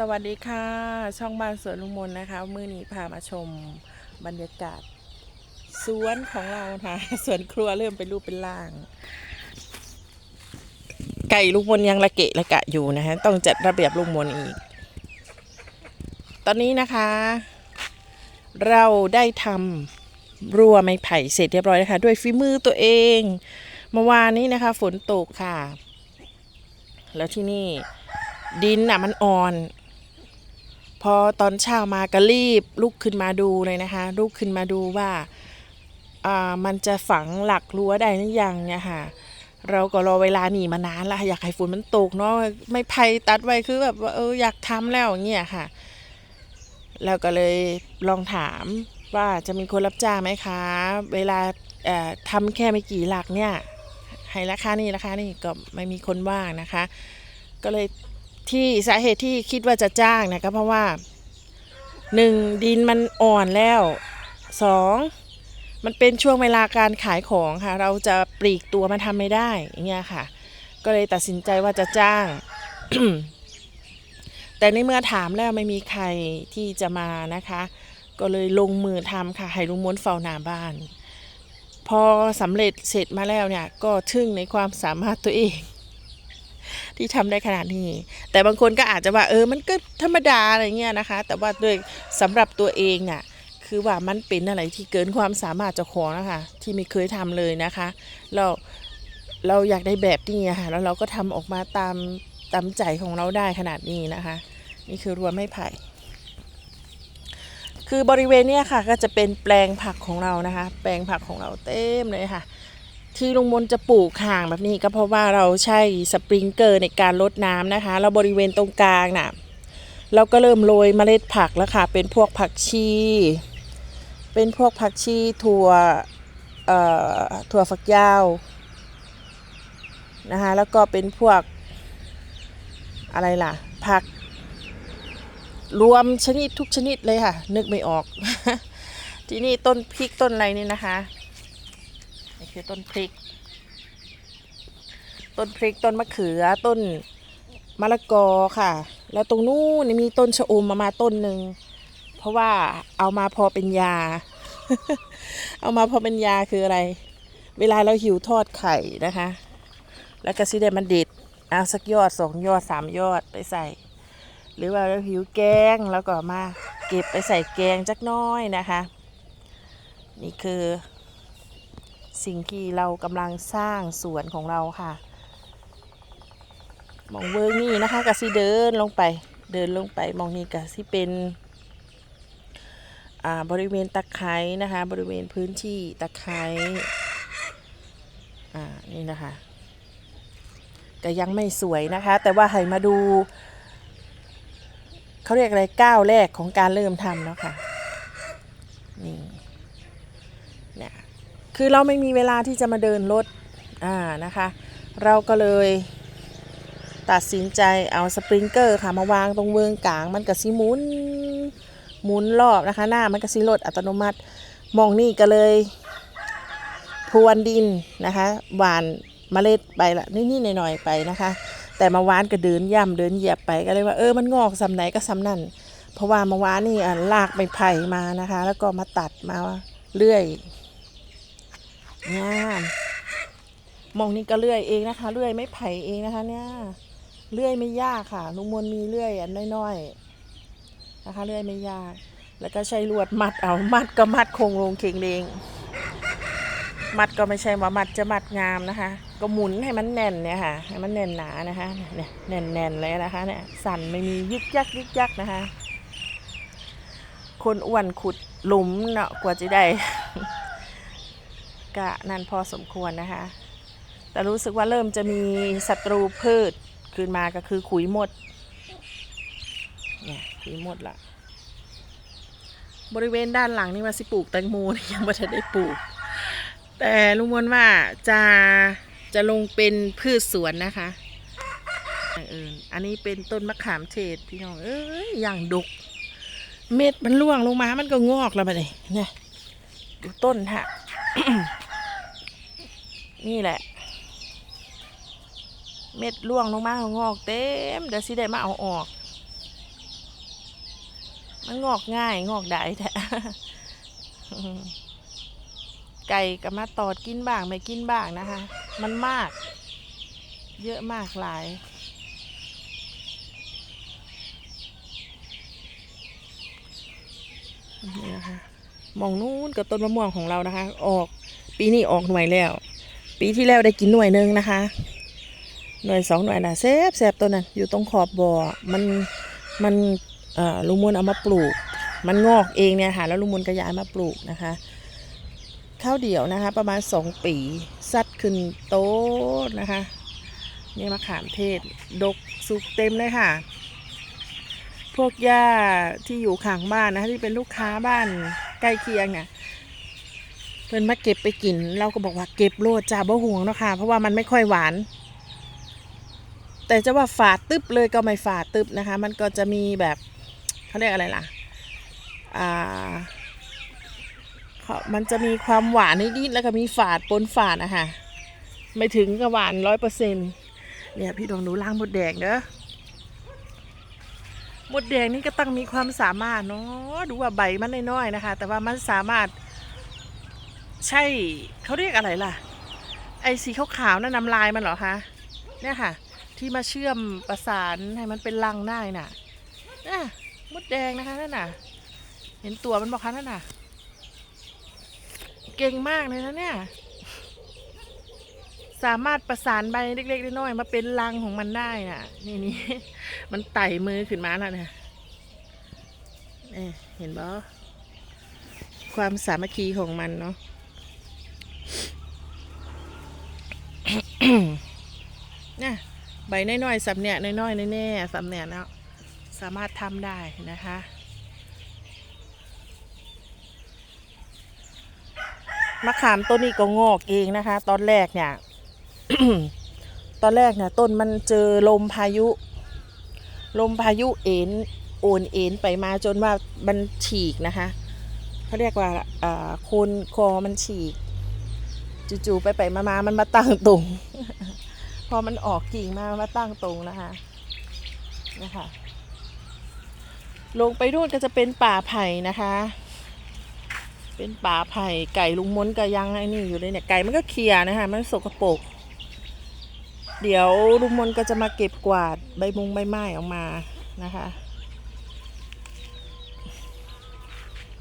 สวัสดีค่ะ ช่องบ้านสวนลุงมนนะคะ มื้อนี้พามาชมบรรยากาศ สวนของเราค่ะสวนครัวเริ่มเป็นรูปเป็นร่าง ไก่ลุงมนยังระเกะระกะอยู่นะคะต้องจัดระเบียบลุงมนอีก ตอนนี้นะคะ เราได้ทำรั้วไม้ไผ่เสร็จเรียบร้อยแล้วค่ะด้วยฝีมือตัวเองเมื่อวานนี้นะคะ ฝนตกค่ะ แล้วที่นี่ดินอะมันอ่อน พอตอนเช้ามาก็รีบลุกขึ้นมาดูเลยนะคะลุกขึ้นมาดูว่าามันจะฝังหลักรั้วได้หรือยังเนี่ยค่ะเราก็รอเวลาหนีมานานละอยากให้ฝนมันตกเนาะไม่ไผ่ตัดไว้คือแบบว่าเอออยากทำแล้วอย่างเงี้ยค่ะ แล้วก็เลยลองถามว่าจะมีคนรับจ้างไหมคะ เวลาเอ่อทำแค่ไม่กี่หลักเนี่ยให้ราคานี่ราคานี่ก็ไม่มีคนว่างนะคะ ก็เลย ที่สาเหตุที่คิดว่าจะจ้างนี่ยก็เพราะว่าหนึ่งดินมันอ่อนแล้วสองมันเป็นช่วงเวลาการขายของค่ะ เราจะปลีกตัวมันทำไม่ได้อย่างเงี้ยค่ะ ก็เลยตัดสินใจว่าจะจ้าง แต่ในเมื่อถามแล้วไม่มีใครที่จะมานะคะ ก็เลยลงมือทำค่ะให้ลุงม้วนเฝ้าหน้าบ้าน พอสำเร็จเสร็จมาแล้วเนี่ย ก็ทึ่งในความสามารถตัวเอง ที่ทำได้ขนาดนี้ แต่บางคนก็อาจจะว่าเออมันก็ธรรมดาอะไรเงี้ยนะคะ แต่ว่าด้วยสำหรับตัวเองอะคือว่ามันเป็นอะไรที่เกินความสามารถเจ้าของนะคะที่ไม่เคยทำเลยนะคะเราเราอยากได้แบบนี้ค่ะแล้วเราก็ทำออกมาตามตามใจของเราได้ขนาดนี้นะคะ นี่คือรวมไม้ไผ่คือบริเวณเนี้ยค่ะก็จะเป็นแปลงผักของเรานะคะ แปลงผักของเราเต็มเลยค่ะ ที่ลุงมนจะปลูกห่างแบบนี้ก็เพราะว่าเราใช้สปริงเกอร์ในการลดน้ำนะคะแล้วบริเวณตรงกลางน่ะเราก็เริ่มโรยเมล็ดผักแล้วค่ะ เป็นพวกผักชี เป็นพวกผักชีถั่วเอ่อถั่วฝักยาวนะคะแล้วก็เป็นพวกอะไรล่ะ ผัก รวมชนิดทุกชนิดเลยค่ะ นึกไม่ออก ที่นี่ต้นพริกต้นอะไรนี่นะคะ นี่คือต้นพริก ต้นพริกต้นมะเขือต้นมะละกอค่ะ แล้วตรงนู้นมีต้นชะอมมามาต้นหนึ่งเพราะว่าเอามาพอเป็นยา เอามาพอเป็นยาคืออะไร เวลาเราหิวทอดไข่นะคะ แล้วก็ซิได้มันด็ดเอาสักยอดสองยอดสามยอดไปใส่ หรือว่าเราหิวแกงแล้วก็มาเก็บไปใส่แกงจักน้อยนะคะ นี่คือ สิ่งที่เรากำลังสร้างสวนของเราค่ะมองเวิร์กนี่นะคะกะสิเดินลงไปเดินลงไปมองนี่กะสิเป็นอ่าบริเวณตะไคร้นะคะ บริเวณพื้นที่ตะไคร้อ่านี่นะคะก็ยังไม่สวยนะคะ แต่ว่าให้มาดูเขาเรียกอะไรก้าวแรกของการเริ่มทำแล้วค่ะนี่เนี่ย คือเราไม่มีเวลาที่จะมาเดินรถอ่านะคะ เราก็เลยตัดสินใจเอาสปริงเกอร์ค่ะมาวางตรงเมืองกลางมันก็สิหมุนหมุนรอบนะคะ หน้ามันก็สิรถอัตโนมัติมองนี่ก็เลยพรวนดินนะคะหวานเมล็ดไปละนิดๆหน่อยๆไปนะคะ แต่มาวานก็เดินย่ำเดินเหยียบไปก็เลยว่าเออมันงอกสำไหนก็สำนั่นเพราะว่ามาวานนี่อะลากไปไผ่มานะคะ แล้วก็มาตัดมาเรื่อย งามมองนี่ก็เลื่อยเองนะคะ เลื่อยไม่ไผ่เองนะคะ เนี่ย เลื่อยไม่ยากค่ะ ลุงมนมีเลื่อยอันน้อยๆนะคะ เลื่อยไม่ยาก แล้วก็ใช้ลวดมัดเอา มัดก็มัดคงลงเคงเลงมัดก็ไม่ใช่ว่ามัดจะมัดงามนะคะ ก็หมุนให้มันแน่นเนี่ยค่ะ ให้มันแน่นหนานะคะ เนี่ยแน่นๆเลยนะคะ เนี่ย สั่นไม่มียึกยักยึกยักนะคะ คนอ้วนขุดหลุมเนาะกว่าจะได้ กะนั่นพอสมควรนะคะ แต่รู้สึกว่าเริ่มจะมีศัตรูพืชขึ้นมาก็คือขุยหมดเนี่ยขุยหมดละบริเวณด้านหลังนี่ว่าสิปลูกแตงโมยังไม่ทันได้ปลูก แต่ลุงมนว่าจะจะลงเป็นพืชสวนนะคะอย่างอื่นอันนี้เป็นต้นมะขามเทศพี่น้องเอ้ยอย่างดก เม็ดมันร่วงลงมามันก็งอกแล้วไปเลยเนี่ยดูต้นฮะ นี่แหละ เม็ดร่วงลงมางอกเต็มเดี๋ยวสิได้มาเอาออก มันงอกง่ายงอกได้แท้ไก่ก็มาตอดกินบ้างไม่กินบ้างนะคะ มันมาก เยอะมากหลาย นี่นะคะมองนู้นกับต้นมะม่วงของเรานะคะ ออกปีนี้ออกหน่วยแล้ว ปีที่แล้วได้กินหน่วยหนึ่งนะคะ หน่วยสองหน่วยนะแซบแซบตัวนั้นอยู่ตรงขอบบ่อมันมันลุงมนเอามาปลูก มันงอกเองเนี่ยค่ะแล้วลุงมนก็ย้ายมาปลูกนะคะข้าวเดี่ยวนะคะ ประมาณสองปีซัดขึ้นโต๊ะนะคะนี่มะขามเทศ ดกสุกเต็มเลยค่ะ พวกย่าที่อยู่ข้างบ้านนะคะที่เป็นลูกค้าบ้านใกล้เคียงเนี่ย พิ่นมาเก็บไปกิน เราก็บอกว่าเก็บโลดจ้าบ่ห่วงเนาะค่ะ เพราะว่ามันไม่ค่อยหวาน แต่จะว่าฝาดตึบเลยก็ไม่ฝาดตึบนะคะ มันก็จะมีแบบเขาเรียกอะไรล่ะ อ่ามันจะมีความหวานนิดๆแล้วก็มีฝาดปนฝาดนะคะไม่ถึงกับหวานร้อยเปอร์เซ็นต์เนี่ยพี่ดองดูล่างหมดแดงเด้อมดแดงนี่ก็ต้องมีความสามารถเนาะดูว่าใบมันน้อยๆนะคะ แต่ว่ามันสามารถ ใช่เขาเรียกอะไรล่ะ ไอ้สีขาวๆนั่นน้ำลายมันเหรอคะเนี่ยค่ะ ที่มาเชื่อมประสานให้มันเป็นรังได้น่ะน่ะมดแดงนะคะนั่นน่ะ เห็นตัวมันบอกคะนั่นน่ะ เก่งมากเลยนะเนี่ย สามารถประสานใบเล็กๆน้อยๆมาเป็นรังของมันได้น่ะ นี่นี่มันไต่มือขึ้นมาแล้วเนี่ยเอ๊ะเห็นบ่ความสามัคคีของมันเนาะ น่ะใบน้อยๆสับเนี่ยน้อยๆแน่ๆสับเนี่ยเนาะสามารถทำได้นะคะมะขามต้นนี้ก็งอกเองนะคะ ตอนแรกเนี่ย ตอนแรกเนี่ยต้นมันเจอลมพายุ ลมพายุเอ็นโอนเอ็นไปมาจนว่ามันฉีกนะคะเขาเรียกว่าอ่าโคนคอมันฉีก จู่ๆไปไปๆมาๆมันมาตั้งตรง อมันออกกิ่งมามาตั้งตรงนะคะนะคะ ลงไปนู่นก็จะเป็นป่าไผ่นะคะ เป็นป่าไผ่ไก่ลุงม้นก็ยังไอ้นี่อยู่เลยเนี่ยไก่มันก็เคลียนะคะ มันสกปรกเดี๋ยวลุงมนก็จะมาเก็บกวาดใบมุงใบไม้ออกมานะคะ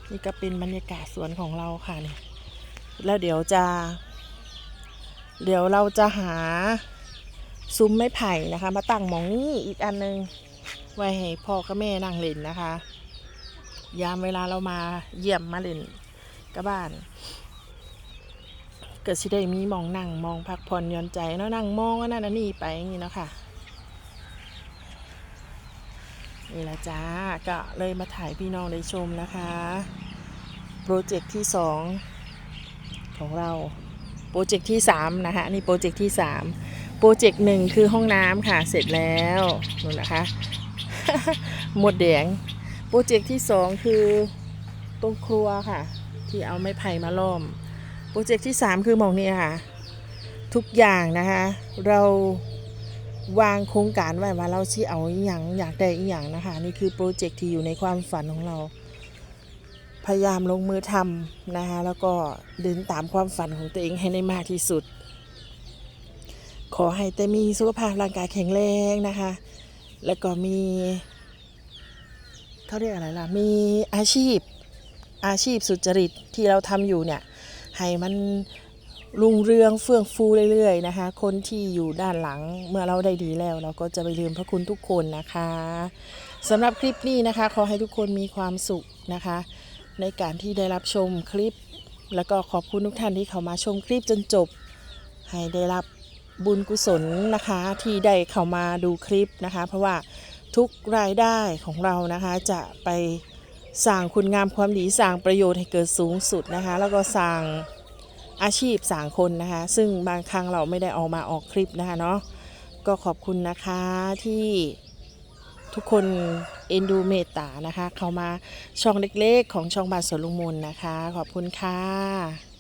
นี่ก็เป็นบรรยากาศสวนของเราค่ะนี่แล้วเดี๋ยวจะ เดี๋ยวเราจะหา ซุ้มไม้ไผ่นะคะ มาตั้งมองนี้อีกอันนึง ไว้ให้พ่อกับแม่นั่งเล่นนะคะ ยามเวลาเรามาเยี่ยมมาเล่นกับบ้านเก็สิได้มีมองนั่งมองพักผ่อนย่อนใจเนาะนั่งมองว่านั่นอันนี่ไปอย่างนี้เนาะค่ะนี่ละจ้าก็เลยมาถ่ายพี่น้องได้ชมนะคะโปรเจกต์ที่สองของเราโปรเจกต์ที่สามนะคะนี่โปรเจกต์ที่สาม ปรเจกต์หนึ่งคือห้องน้ำค่ะ เสร็จแล้วนู่นนะคะ หมดแดง โปรเจกต์ที่สองคือตรงครัวค่ะ ที่เอาไม้ไผ่มาล้อม โปรเจกต์ที่3คือหมองนี้ค่ะ ทุกอย่างนะคะ เราวางโครงการไว้ว่าเราสิเอาอีหย่างอยากได้อีหย่างนะคะ นี่คือโปรเจกต์ที่อยู่ในความฝันของเรา พยายามลงมือทำนะคะ แล้วก็เดินตามความฝันของตัวเองให้ได้มากที่สุด ขอให้แต่มีสุขภาพร่างกายแข็งแรงนะคะ แล้วก็มีเขาเรียกอะไรล่ะ มีอาชีพอาชีพสุจริตที่เราทำอยู่เนี่ย ให้มันรุ่งเรืองเฟื่องฟูเรื่อยๆนะคะ คนที่อยู่ด้านหลังเมื่อเราได้ดีแล้ว เราก็จะไปลืมพระคุณทุกคนนะคะสำหรับคลิปนี้นะคะ ขอให้ทุกคนมีความสุขนะคะ ในการที่ได้รับชมคลิป แล้วก็ขอบคุณทุกท่านที่เข้ามาชมคลิปจนจบ ให้ได้รับ บุญกุศลนะคะที่ได้เข้ามาดูคลิปนะคะ เพราะว่าทุกรายได้ของเรานะคะจะไปสร้างคุณงามความดีสร้างประโยชน์ให้เกิดสูงสุดนะคะ แล้วก็สร้างอาชีพสร้างคนนะคะ ซึ่งบางครั้งเราไม่ได้ออกมาออกคลิปนะคะเนาะก็ขอบคุณนะคะที่ทุกคนเอ็นดูเมตตานะคะ เข้ามาช่องเล็กๆ ของช่องบานสวนลุงมนนะคะ ขอบคุณค่ะ